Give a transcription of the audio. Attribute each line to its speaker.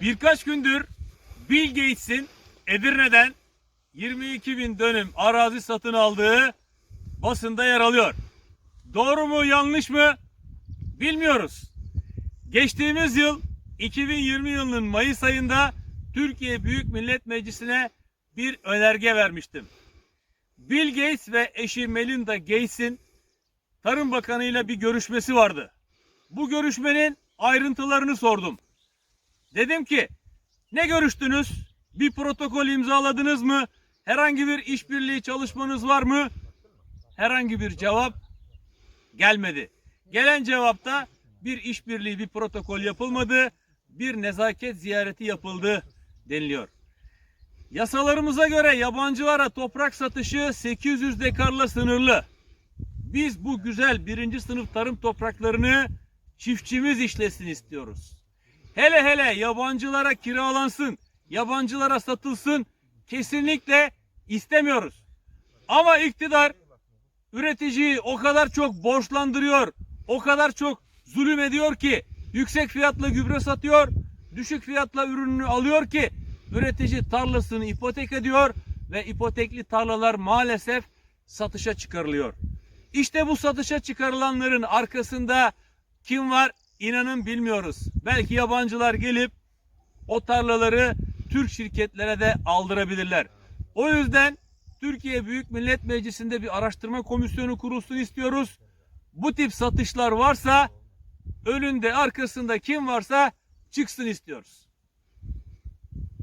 Speaker 1: Birkaç gündür Bill Gates'in Edirne'den 22 bin dönüm arazi satın aldığı basında yer alıyor. Doğru mu yanlış mı bilmiyoruz. Geçtiğimiz yıl 2020 yılının Mayıs ayında Türkiye Büyük Millet Meclisi'ne bir önerge vermiştim. Bill Gates ve eşi Melinda Gates'in Tarım Bakanı ile bir görüşmesi vardı. Bu görüşmenin ayrıntılarını sordum. Dedim ki ne görüştünüz? Bir protokol imzaladınız mı? Herhangi bir işbirliği çalışmanız var mı? Herhangi bir cevap gelmedi. Gelen cevapta bir işbirliği, bir protokol yapılmadı, bir nezaket ziyareti yapıldı deniliyor. Yasalarımıza göre yabancılara toprak satışı 800 dekarla sınırlı. Biz bu güzel birinci sınıf tarım topraklarını çiftçimiz işlesin istiyoruz. Hele hele yabancılara kiralansın, yabancılara satılsın kesinlikle istemiyoruz. Ama iktidar üreticiyi o kadar çok borçlandırıyor, o kadar çok zulüm ediyor ki yüksek fiyatla gübre satıyor, düşük fiyatla ürününü alıyor ki üretici tarlasını ipotek ediyor ve ipotekli tarlalar maalesef satışa çıkarılıyor. İşte bu satışa çıkarılanların arkasında kim var inanın bilmiyoruz. Belki yabancılar gelip o tarlaları Türk şirketlere de aldırabilirler. O yüzden Türkiye Büyük Millet Meclisi'nde bir araştırma komisyonu kurulsun istiyoruz. Bu tip satışlar varsa önünde arkasında kim varsa çıksın istiyoruz.